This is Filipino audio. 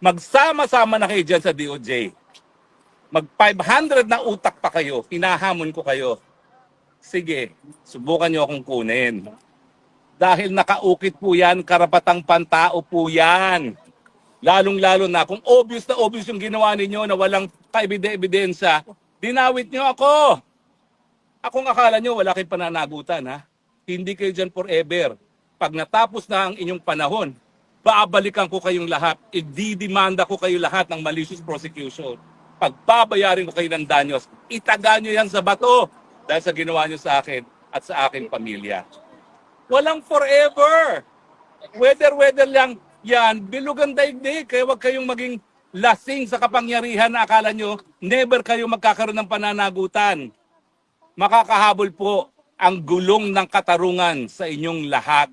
Magsama-sama na kayo dyan sa DOJ. Mag 500 na utak pa kayo, hinahamon ko kayo. Sige, subukan nyo akong kunin. Dahil nakaukit po yan, karapatang pantao po yan. Lalong-lalo na kung obvious na obvious yung ginawa ninyo na walang kaebidensya, dinawit nyo ako. Akong akala nyo wala kayong pananagutan ha. Hindi kayo dyan forever. Pag natapos na ang inyong panahon, babalikan ko kayong lahat. Ididimanda ko kayo lahat ng malicious prosecution. Pagbabayarin ko kayo ng danyos, itaga nyo yan sa bato dahil sa ginawa nyo sa akin at sa aking pamilya. Walang forever. Weather-weather lang yan. Bilog ang daigdig. Kaya huwag kayong maging lasing sa kapangyarihan na akala nyo never kayo magkakaroon ng pananagutan. Makakahabol po ang gulong ng katarungan sa inyong lahat.